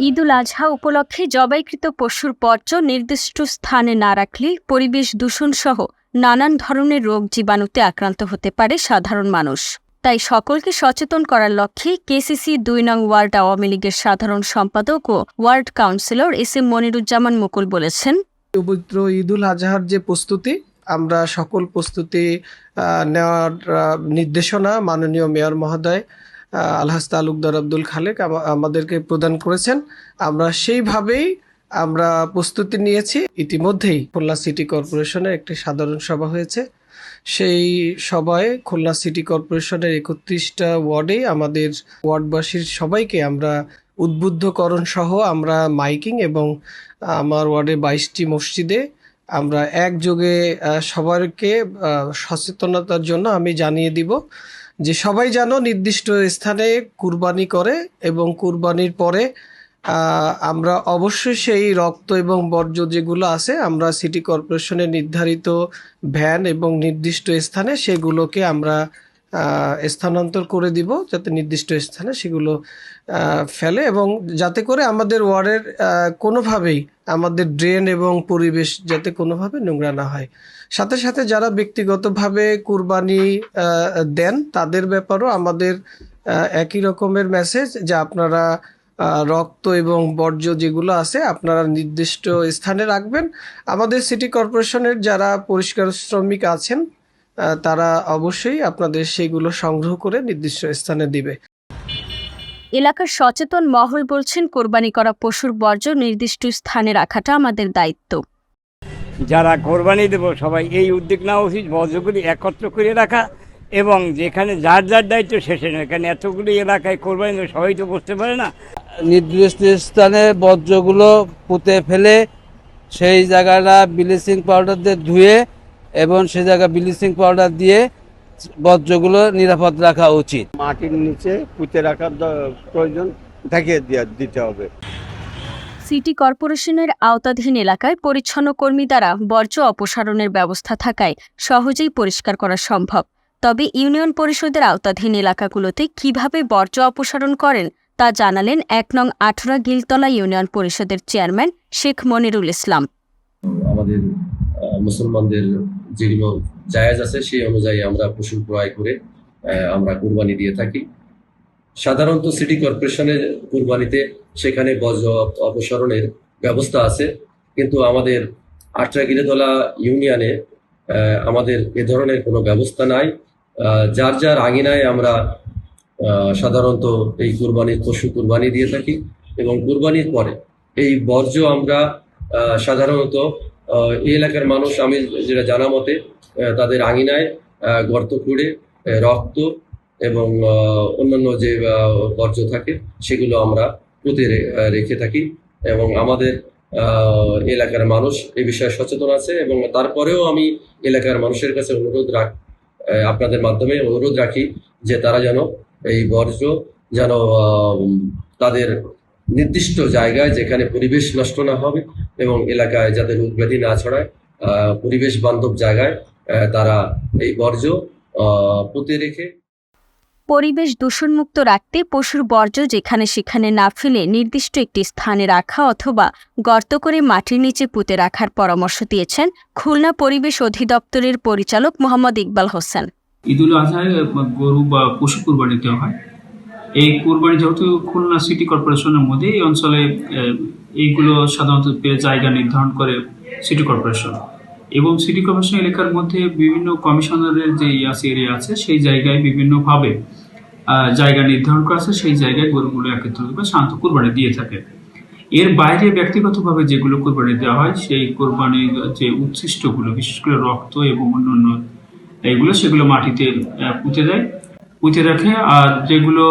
ঈদুল আজহা উপলক্ষে জবাইকৃত পশুর বর্জ্য নির্দিষ্ট স্থানে না রাখলে পরিবেশ দূষণ সহ নানান ধরনের রোগ জীবাণুতে আক্রান্ত হতে পারে সাধারণ মানুষ। তাই সকলকে সচেতন করার লক্ষ্যে কেসিসি দুই নং ওয়ার্ড আওয়ামী লীগের সাধারণ সম্পাদক ও ward councillor S M Moniruzzaman Mukul বলেছেন, পবিত্র ঈদুল আজহার যে প্রস্তুতি, আমরা সকল প্রস্তুতি নেওয়ার নির্দেশনা মাননীয় মেয়র মহোদয় আহ, আলহাজ তালুকদার আব্দুল খালেক আমাদেরকে প্রদান করেছেন। আমরা সেইভাবেই আমরা প্রস্তুতি নিয়েছি। ইতিমধ্যেই খুলনা সিটি কর্পোরেশনের একটি সাধারণ সভা হয়েছে। সেই সভায় খুলনা সিটি কর্পোরেশনের একত্রিশটা ওয়ার্ডে আমাদের ওয়ার্ডবাসীর সবাইকে আমরা উদ্বুদ্ধকরণ সহ আমরা মাইকিং এবং আমার ওয়ার্ডে বাইশটি মসজিদে আমরা একযোগে আহ, সবাইকে সচেতনতার জন্য আমি জানিয়ে দিব। যে সবাই যেন নির্দিষ্ট স্থানে কুরবানি করে এবং কুরবানির পরে আমরা অবশ্যই সেই রক্ত এবং বর্জ্য যেগুলো আছে, আমরা সিটি কর্পোরেশনের নির্ধারিত ভ্যান এবং নির্দিষ্ট স্থানে সেগুলোকে আমরা স্থানান্তর করে দিব যাতে নির্দিষ্ট স্থানে সেগুলো ফেলে এবং যাতে করে আমাদের ওয়ার্ডের কোনোভাবেই আমাদের ড্রেন এবং পরিবেশ যাতে কোনোভাবে নোংরা না হয়। সাথে সাথে যারা ব্যক্তিগতভাবে কুরবানি দেন তাদের ব্যাপারও আমাদের একই রকমের মেসেজ যে আপনারা রক্ত এবং বর্জ্য যেগুলো আছে আপনারা নির্দিষ্ট স্থানে রাখবেন। আমাদের সিটি কর্পোরেশনের যারা পরিষ্কার শ্রমিক আছেন তারা অবশ্যই আপনাদের সেগুলো সংগ্রহ করে নির্দিষ্ট স্থানে দিবে। এলাকার সচেতন মহল বলছেন কোরবানি করা পশুর বর্জ্য নির্দিষ্ট স্থানে রাখাটা আমাদের দায়িত্ব। যারা কোরবানি দেব সবাই এই উদ্যোগ নেওয়া উচিত বর্জ্যগুলি একত্র করে রাখা এবং যেখানে যার যার দায়িত্ব শেষে নয়। এখানে এতগুলি এলাকায় কোরবানি দেবে সবাই তো বসতে পারে না। নির্দিষ্ট স্থানে বর্জ্যগুলো পুঁতে ফেলে সেই জায়গাটা ব্লিচিং পাউডার দিয়ে ধুয়ে এবং সে জায়গা ব্লিচিং পাউডার দিয়ে বর্জ্যগুলো নিরাপদ রাখা উচিত। মাটির নিচে পুঁতে রাখার প্রয়োজন দেখিয়ে দিতে হবে। সিটি কর্পোরেশনের আওতাধীন এলাকায় পরিচ্ছন্ন কর্মী দ্বারা বর্জ্য অপসারণের ব্যবস্থা থাকায় সহজেই পরিষ্কার করা সম্ভব। তবে ইউনিয়ন পরিষদের আওতাধীন এলাকাগুলোতে কীভাবে বর্জ্য অপসারণ করেন তা জানালেন এক নং আঠরা গিলতলা ইউনিয়ন পরিষদের চেয়ারম্যান শেখ মনিরুল ইসলাম। আমাদের মুসলমানদের যেগুলো জায়েজ আছে, সেই অনুযায়ী আমরা পশু ক্রয় করে আমরা কুরবানি দিয়ে থাকি। সাধারণত সিটি কর্পোরেশনের কুরবানিতে সেখানে বজ্র অপসারণের ব্যবস্থা আছে, কিন্তু আমাদের আটরাগিরেতলা ইউনিয়নে আমাদের এ ধরনের কোনো ব্যবস্থা নাই। যার যার আঙিনায় আমরা সাধারণত এই কুরবানির পশু কুরবানি দিয়ে থাকি এবং কুরবানির পরে এই বর্জ্য আমরা সাধারণত এই এলাকার মানুষ, আমি যেটা জানা মতে তাদের আঙিনায় গর্ত খুঁড়ে রক্ত এবং অন্যান্য যে বর্জ্য থাকে, সেগুলো আমরা পুঁতে রেখে থাকি এবং আমাদের এলাকার মানুষ এই বিষয়ে সচেতন আছে এবং তারপরেও আমি এলাকার মানুষের কাছে অনুরোধ রাখ আপনাদের মাধ্যমে অনুরোধ রাখি যে তারা যেন এই বর্জ্য যেন তাদের নির্দিষ্ট জায়গায় যেখানে পরিবেশ নষ্ট না হবে এবং এলাকায় যাতে রোগ ব্যাধি না ছড়ায় পরিবেশ বান্ধব জায়গায় তারা এই বর্জ্য পুঁতে রেখে পরিবেশ দূষণমুক্ত রাখতে পশুর বর্জ্য যেখানে সেখানে না ফেলে নির্দিষ্ট একটি স্থানে রাখা অথবা গর্ত করে মাটির নিচে পুঁতে রাখার পরামর্শ দিয়েছেন খুলনা পরিবেশ অধিদপ্তরের পরিচালক মোহাম্মদ ইকবাল হোসেন। ঈদুল আজহায় গরু বা পশু কুরবানি দেওয়া হয়। এই কুরবানি যেহেতু খুলনা সিটি কর্পোরেশনের মধ্যে, এই অঞ্চলে এইগুলো সাধারণত জায়গা নির্ধারণ করে সিটি কর্পোরেশন। এবং সিটি কর্পোরেশন এলাকার মধ্যে বিভিন্ন কমিশনারের যে ইয়াস এরিয়া আছে, সেই জায়গায় বিভিন্নভাবে জায়গা নির্ধারণ করা আছে, সেই জায়গায় গরুগুলো একত্রিত করে শান্ত কুরবানি দিয়ে থাকে। এর বাইরে ব্যক্তিগতভাবে যেগুলো কোরবানি দেওয়া হয়, সেই কোরবানির যে উচ্ছিষ্টগুলো, বিশেষ করে রক্ত এবং অন্যান্য এগুলো সেগুলো মাটিতে পুঁতে দেয়। পুঁতে রাখে আর যেগুলো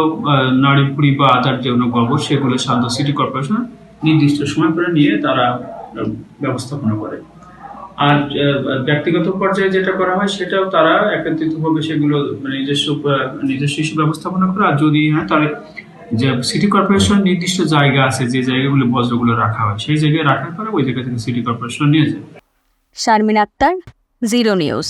ভুড়ি বা আদার যেগুলো গোবর সেগুলো সাধারণত সিটি কর্পোরেশন নির্দিষ্ট সময় করে নিয়ে তারা ব্যবস্থাপনা করে। আর ব্যক্তিগত পর্যায়ে যেটা করা হয়, সেটাও তারা একত্রিতভাবে সেগুলো মানে নিজস্ব নিজস্ব হিসেবে ব্যবস্থাপনা করে, আর যদি হয়, তাহলে যে সিটি কর্পোরেশন নির্দিষ্ট জায়গা আছে, যে জায়গাগুলো বজ্রগুলো রাখা হয়, সেই জায়গায় রাখার পরে ওই জায়গা থেকে সিটি কর্পোরেশন নিয়ে যায়। Sharmin Akter, zero news.